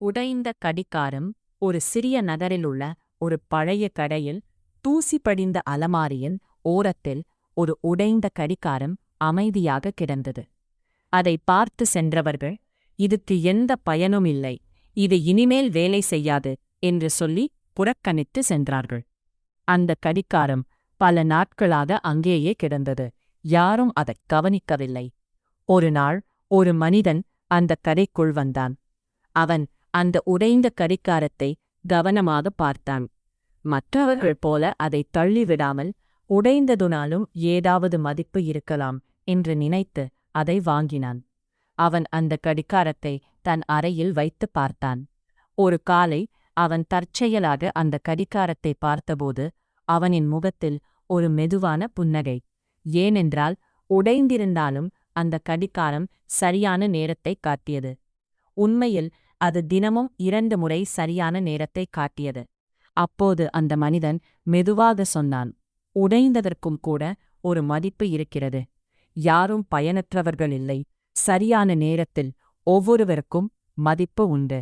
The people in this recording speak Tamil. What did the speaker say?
உடைந்த கடிகாரம் ஒரு சிறிய நகரிலுள்ள ஒரு பழைய கடையில் தூசி படிந்த அலமாரியின் ஓரத்தில் ஒரு உடைந்த கடிகாரம் அமைதியாக கிடந்தது. அதை பார்த்து சென்றவர்கள் இதுக்கு எந்த பயனும் இல்லை இது இனிமேல் வேலை செய்யாது என்று சொல்லி புறக்கணித்து சென்றார்கள். அந்த கடிகாரம் பல நாட்களாக அங்கேயே கிடந்தது. யாரும் அதைக் கவனிக்கவில்லை. ஒரு நாள் ஒரு மனிதன் அந்த கடைக்குள் வந்தான். அவன் அந்த உடைந்த கடிகாரத்தை கவனமாக பார்த்தான். மற்றவர்கள் போல அதை தள்ளிவிடாமல் உடைந்ததுனாலும் ஏதாவது மதிப்பு இருக்கலாம் என்று நினைத்து அதை வாங்கினான். அவன் அந்த கடிகாரத்தை தன் அறையில் வைத்து பார்த்தான். ஒரு காலை அவன் தற்செயலாக அந்த கடிகாரத்தை பார்த்தபோது அவனின் முகத்தில் ஒரு மெதுவான புன்னகை. ஏனென்றால் உடைந்திருந்தாலும் அந்த கடிகாரம் சரியான நேரத்தை காட்டியது. உண்மையில் அது தினமும் இரண்டு முறை சரியான நேரத்தை காட்டியது. அப்போது அந்த மனிதன் மெதுவாக சொன்னான் உடைந்ததற்கும் கூட ஒரு மதிப்பு இருக்கிறது. யாரும் பயனற்றவர்கள் இல்லை. சரியான நேரத்தில் ஒவ்வொருவருக்கும் மதிப்பு உண்டு.